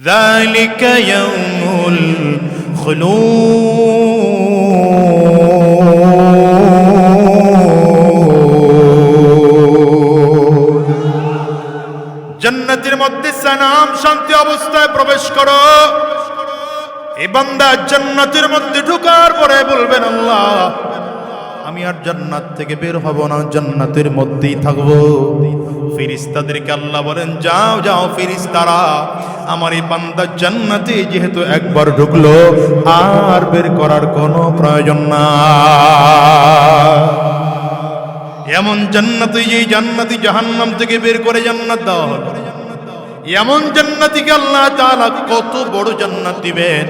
ذلك يوم الخلود জান্নাতের মধ্যে সালাম শান্তি অবস্থায় প্রবেশ করো এই বান্দা জান্নাতের মধ্যে ঢুকার পরে বলবেন আল্লাহ আমি আর জান্নাত থেকে বের হব না, জান্নাতের মধ্যেই থাকব। ফিরিস্তাদেরকে আল্লাহ বলেন, যাও যাও ফিরিস্তারা আমার এই বান্দা জান্নাতে যেহেতু একবার ঢুকলো, আর বের করার কোনো প্রয়োজন না এমন জান্নাতি যেই জান্নাতি জাহান্নাম থেকে বের করে জান্নাত দেওয়া এমন জান্নাতিকে আল্লাহ তাআলা কত বড় জান্নাত দিবেন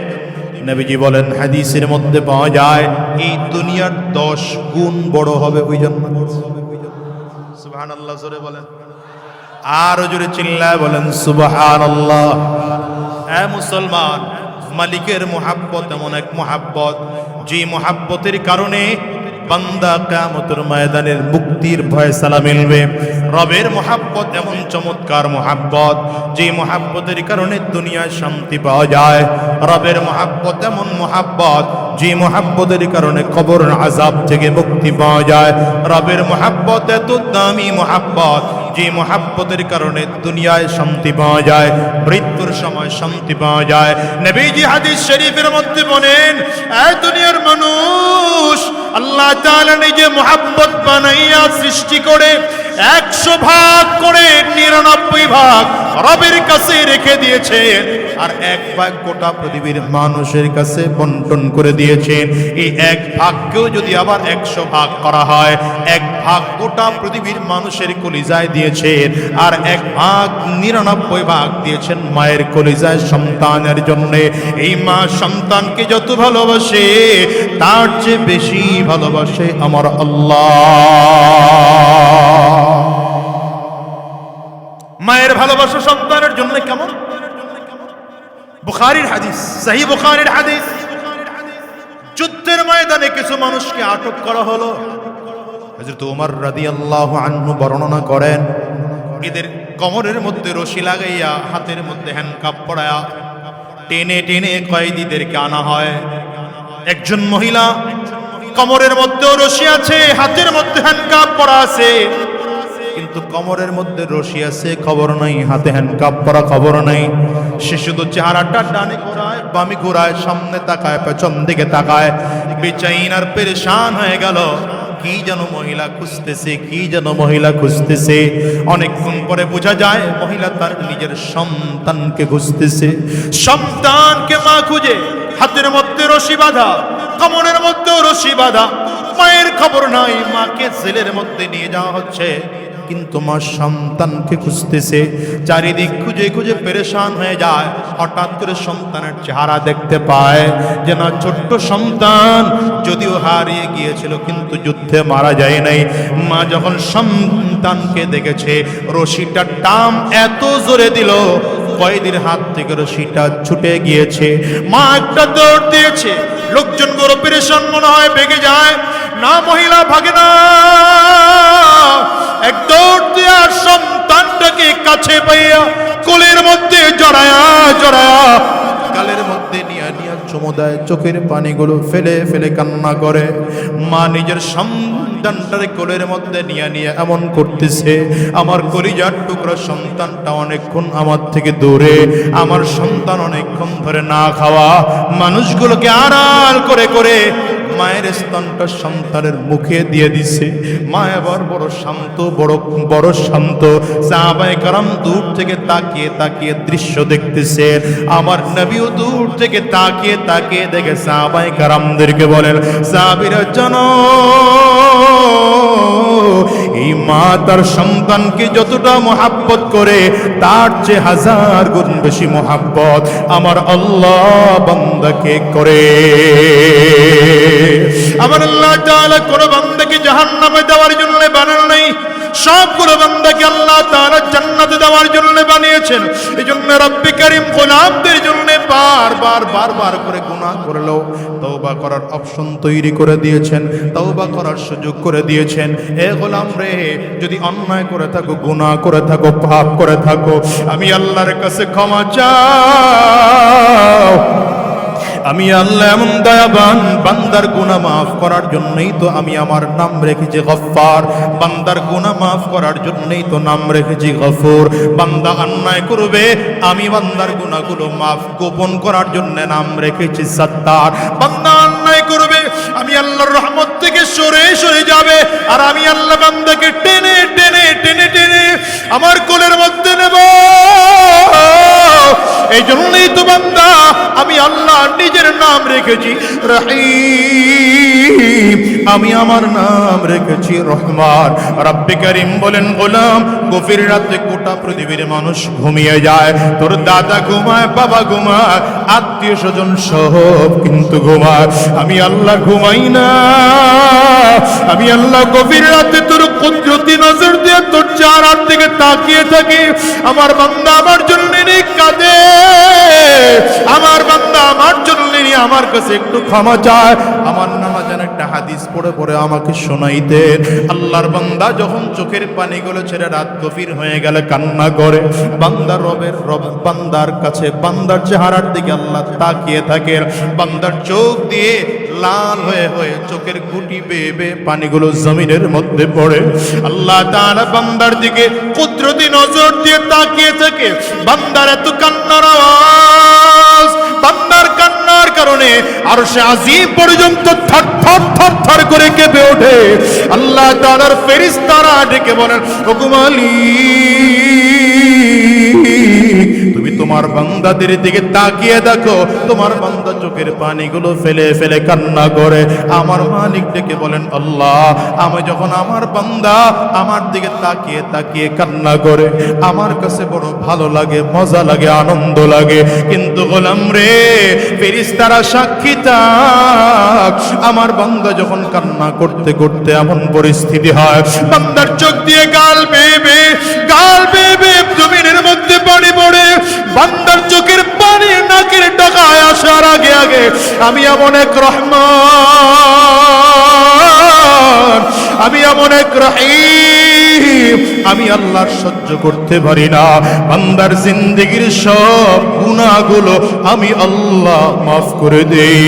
নবীজি বলেন, হাদিসের মধ্যে পাওয়া যায়, এই দুনিয়ার দশ গুণ বড় হবে ওই জন্য। সুবহানাল্লাহ, জোরে বলেন। আরও জোরে চিল্লায় বলেন, সুবহানাল্লাহ। হ্যাঁ মুসলমান, মালিকের মোহাব্বত এমন এক মোহাব্বত, যে মোহাব্বতের কারণে বান্দা কামতের ময়দানের মুক্তির ভয় সালা মিলবে। রবের মহাব্বত এমন চমৎকার মহাব্বত, যে মোহাব্বতের কারণে দুনিয়ায় শান্তি পাওয়া যায়। রবের মোহাব্বত এমন মোহাব্বত, যে মোহাব্বতের কারণে কবর আজাব থেকে মুক্তি পাওয়া যায়। রবের মোহাব্বত এত দামি মোহাব্বত যে মহাব্বতের কারণে দুনিয়ায় শান্তি পাওয়া যায়, মৃত্যুর সময় শান্তি পাওয়া যায়। নবীজি হাদিস শরীফের মধ্যে বলেন এই দুনিয়ার মানুষ, আল্লাহ তাআলা নিজে মহাব্বত বানাইয়া সৃষ্টি করে একশো ভাগ করে নিরানব্বই ভাগ রবের কাছে রেখে দিয়েছেন আর এক ভাগ গোটা পৃথিবীর মানুষের কাছে বন্টন করে দিয়েছেন এই এক ভাগকেও যদি আবার একশো ভাগ করা হয়, এক ভাগ গোটা পৃথিবীর মানুষের কলিজায় দিয়েছেন আর এক ভাগ নিরানব্বই ভাগ দিয়েছেন মায়ের কলিজায় সন্তানের জন্য। এই মা সন্তানকে যত ভালোবাসে, তার চেয়ে বেশি ভালোবাসে আমার আল্লাহ। মায়ের ভালোবাসা সন্তানের জন্য কেমন? বুখারির হাদিস সহি বুখারির হাদিস। যুদ্ধের ময়দানে কিছু মানুষকে আটক করা হলো। হযরত ওমর রাদিয়াল্লাহু আনহু বর্ণনা করেন, এদের কমরের মধ্যে রশি লাগাইয়া, হাতের মধ্যে হ্যান্ডকাপ পড়ায়া টেনে টেনে কয়েদিদেরকে আনা হয়। একজন মহিলা কমরের মধ্যেও রশি আছে, হাতের মধ্যে হ্যান্ডকাপ পরা আছে। কিন্তু কমরের মধ্যে রশি আছে, খবর নাই, হাতে হ্যান্ডকাপ পরা খবর নাই। সে শুধু চেহারাটা ডানে ঘোরায়, বামে ঘোরায়, সামনে তাকায়, পেছন দিকে তাকায়। বেচাইন আর পেরেশান হয়ে গেল। কি যেন মহিলা খুঁজতেছে, কি যেন মহিলা খুঁজতেছে। অনেকক্ষণ পরে বোঝা যায়, মহিলা তার নিজের সন্তানকে খুঁজতেছে। সন্তানকে মা খুঁজে, হাতের মধ্যে রশি বাঁধা, কমরের মধ্যেও রশি বাঁধা। মায়ের খবর নাই, মাকে ছেলের মধ্যে নিয়ে যাওয়া হচ্ছে। কিন্তু মা সন্তানকে খুঁজতেছে। চারিদিক খুঁজে খুঁজে পেরেশান হয়ে যায়। হঠাৎ করে সন্তানের চেহারা দেখতে পায় যে, না, ছোট্ট সন্তান। যদিও হারিয়ে গিয়েছিল, কিন্তু যুদ্ধে মারা যায় নাই মা যখন সন্তানকে দেখেছে, রশিটা টাম এত জোরে দিল কয়েদির হাত থেকে রশিটা ছুটে গিয়েছে। মা একটা দৌড় দিয়েছে। লোকজন গরু পেরেশন মনে হয় ভেঙে যায়। না মহিলা, ভাগে না। এক দৌড় দিয়া সন্তানটাকে কাছে পাইয়া কোলের মধ্যে জড়ায়া জড়ায়া নিয়ে চুমু দেয় চোখের পানিগুলো ফেলে ফেলে কান্না করে। মা নিজের সন্তানটার কোলের মধ্যে নিয়ে নিয়ে এমন করতেছে, আমার করিজার টুকরা সন্তানটা অনেকক্ষণ আমার থেকে দূরে, আমার সন্তান অনেকক্ষণ ধরে না খাওয়া। মানুষগুলোকে আড়াল করে করে মায়ের স্তনটা সন্তানের মুখে দিয়ে দিছে। মা এবার বড় শান্ত, বড় বড় শান্ত। সাহাবায়ে কারাম দূর থেকে তাকিয়ে তাকিয়ে দৃশ্য দেখতেছে। আমার নবীও দূর থেকে তাকিয়ে তাকিয়ে দেখে সাহাবায়ে কারামদেরকে বলেন, সাহাবীরা, জানো এই মা তার সন্তানকে যতটা মোহাব্বত করে, তার চেয়ে হাজার গুণ বেশি মোহাব্বত আমার আল্লাহ বান্দাকে করে। আমার আল্লাহ তাআলা কোন বান্দাকে জাহান্নামে দেওয়ার জন্য বানানো নাই। সবগুলো বান্দাকে আল্লাহ তাআলা জান্নাতে দেওয়ার জন্য বানিয়েছেন। এই জন্য রব্বি করিম গোলামদের জন্য বারবার বারবার করে গুণা করল। তওবা করার অপশন তৈরি করে দিয়েছেন, তওবা করার সুযোগ করে দিয়েছেন। এ গোলাম রে, যদি অন্যায় করে থাকো গুণা করে থাকো, পাপ করে থাকো, আমি আল্লাহর কাছে ক্ষমা চাও। আমি আল্লাহ এমন দয়াবান, বান্দার গুনাহ মাফ করার জন্যই তো আমি আমার নাম রেখেছি গফফার। বান্দার গুনাহ মাফ করার জন্যই তো নাম রেখেছি গফুর। বান্দা অন্যায় করবে, আমি বান্দার গুনাহগুলো মাফ গোপন করার জন্য নাম রেখেছি সত্তার। বান্দা অন্যায় করবে, আমি আল্লাহর রহমত থেকে সরে সরে যাবে রেখেছি রহিম। আমি আমার নাম রেখেছি রহমান। রব্বে করিম বলেন, গোলাম, গভীর রাতে গোটা পৃথিবীর মানুষ ঘুমিয়ে যায়। তোর দাদা ঘুমায়, বাবা ঘুমায়, আত্মীয় স্বজন সব কিন্তু ঘুমায়। আমি আল্লাহ ঘুমাই না। আমি আল্লাহ গভীর রাতে তোর কুদরতি নজর দিয়ে তোর চার হাত থেকে তাকিয়ে থাকি। আমার বান্দা আমার জন্য কাঁদে। আমার বান্দা আমার জন্য আমার কাছে একটু ক্ষমা চায়। একটা হাদিস পড়ে পড়ে আমাকে শোনাইতে। আল্লাহর বান্দা যখন চোখের পানিগুলো ছেড়ে রাত গভীর হয়ে গেলে কান্না করে। বান্দার রবের রব, বান্দার কাছে, বান্দার চেহারার দিকে আল্লাহ তাকিয়ে থাকে বান্দার চোখ দিয়ে লাল হয়ে হয়ে চোখের গুটি বেয়ে বেয়ে পানিগুলো জমিনের মধ্যে পড়ে। আল্লাহ তাআলা বান্দার দিকে কুদরতি নজর দিয়ে তাকিয়ে থাকে। বান্দার এত কান্নার আওয়াজ। কারণে আর সে আজিম পর্যন্ত থর থর থর থর করে কেঁপে ওঠে। আল্লাহ তালার ফেরিস তারা ডেকে বলেন হুকুমালি তুমি তোমার বান্দাদের দিকে তাকিয়ে দেখো। তোমার বান্দা চোখের পানিগুলো ফেলে ফেলে কান্না করে। আমার মালিক ডেকে বলেন, আল্লাহ, আমি যখন আমার বান্দা আমার দিকে তাকিয়ে তাকিয়ে কান্না করে, আমার কাছে বড় ভালো লাগে, মজা লাগে, আনন্দ লাগে। কিন্তু গোলাম রে, ফেরিস্তারা সাক্ষী থাক। আমার বান্দা যখন কান্না করতে করতে এমন পরিস্থিতি হয়, বান্দার চোখ দিয়ে গাল বেয়ে গাল বেয়ে জমিনের মধ্যে পানি পড়ে। বান্দার চোখের পানি নাকের টাকায় আসার আগে আগে, আমি এমন এক রহমান, আমি এমন এক আমি আল্লাহর সহ্য করতে পারি না। বান্দার জিন্দগির সব গুণাগুলো আমি আল্লাহ মাফ করে দেই।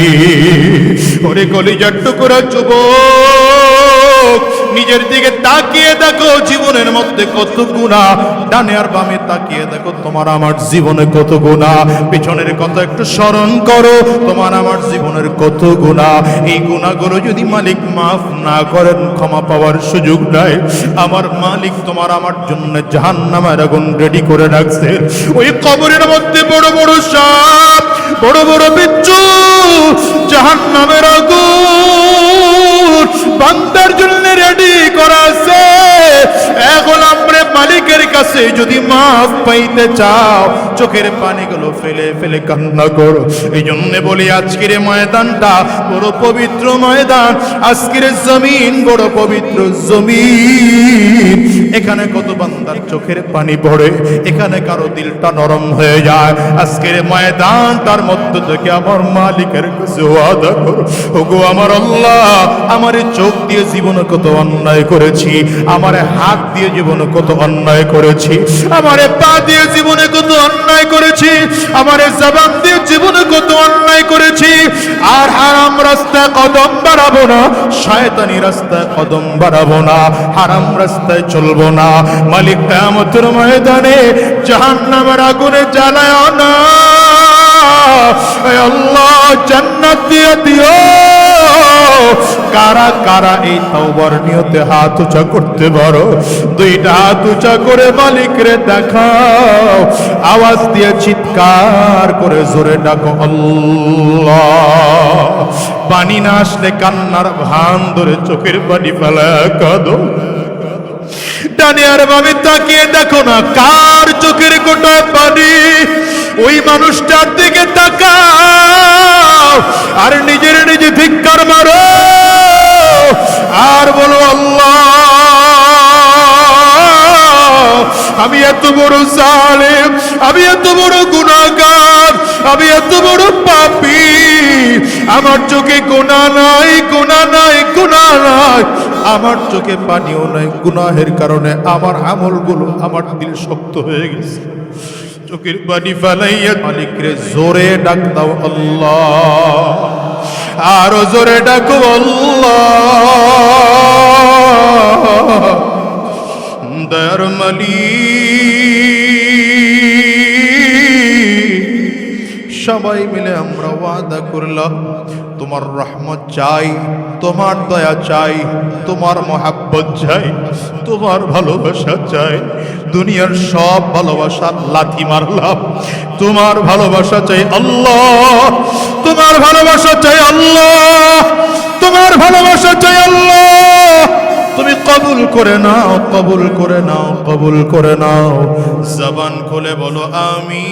ওরে কলিজার টুকরা যুবক নিজের দিকে তাকিয়ে দেখো, জীবনের মধ্যে কত গুণা। ডানে আর বামে তাকিয়ে দেখো, তোমার আমার জীবনে কত গুণা। পিছনের কত একটু স্মরণ করো, তোমার আমার জীবনের কত গুণা। এই গুণাগুলো যদি মালিক মাফ না করেন, ক্ষমা পাওয়ার সুযোগ নাই। আমার মালিক তোমার আমার জন্য জাহান নামের আগুন রেডি করে রাখছে। ওই কবরের মধ্যে বড় বড় সাপ, বড় বড় বিচ্ছু জাহান নামের আগুন। বান্দার জন্য রেডি করা আছে। এখন আমরা মালিকের কাছে যদি মাফ পাইতে চাও, চোখের পানিগুলো ফেলে ফেলে কান্না করো। এই জন্য বলি আজকের ময়দানটা বড় পবিত্র ময়দান। আজকের জমিন বড় পবিত্র জমিন। এখানে কত বান্দার চোখের পানি পড়ে, এখানে কারও দিলটা নরম হয়ে যায়। আজকের ময়দানটার মধ্য থেকে আমার মালিকের কাছে ওগো আমার আল্লাহ, আমার চোখ দিয়ে জীবনে কত অন্যায় করেছি, আমার হাত দিয়ে জীবনে কত অন্যায় করেছি, আমার পা দিয়ে জীবনে কত অন্যায় করেছি, আমার জবান দিয়ে জীবনে কত অন্যায় করেছি, আর হারাম রাস্তায় কদম বাড়াবো না, শয়তানি রাস্তায় কদম বাড়াবো না, হারাম রাস্তায় চলবো না মালিক কামতের ময়দানে জাহান নামের আগুনে জ্বালায় না। আল্লাহ, জান্নাত দিয়ে দিও। কারা কারা এই তওবার নিয়তে হাত উঁচা করতে পারো? দুইটা হাত উঁচা করে মালিক রে দেখাও। আওয়াজ দিয়ে চিৎকার করে জোরে ডাকো, আল্লাহ। পানি না আসলে কান্নার ভান ধরে চোখের পানি ফেলা কাঁদো। ডানে আর বামে তাকিয়ে দেখো না, কার চোখের গোটায় পানি? ওই মানুষটার দিকে তাকাও, আর নিজের নিজে ধিক্কার মারো, আর বলো, আল্লাহ, আমি এত বড় জালেম, আমি এত বড় গুণাগার আমি এত বড় পাপি, আমার চোখে গোনা নাই গোনা নাই গোনা নাই আমার চোখে পানিও নাই, গুনাহের কারণে আমার আমলগুলো আমার দিল শক্ত হয়ে গেছে। চোখের পানি ফেলাইয়া মালিকরে জোরে ডাক দাও, আল্লাহ। আরও জোরে ডাকো, আল্লাহ। দয়ার মালিক। সবাই মিলে আমরা ওয়াদা করলাম, তোমার রহমত চাই, তোমার দয়া চাই, তোমার মহাব্বত চাই, তোমার ভালোবাসা চাই, দুনিয়ার সব ভালোবাসা লাথি মারলাম। তোমার ভালোবাসা চাই আল্লাহ, তোমার ভালোবাসা চাই আল্লাহ, তোমার ভালোবাসা চাই আল্লাহ। তুমি কবুল করে নাও, কবুল করে নাও, কবুল করে নাও। জবান খুলে বলো আমি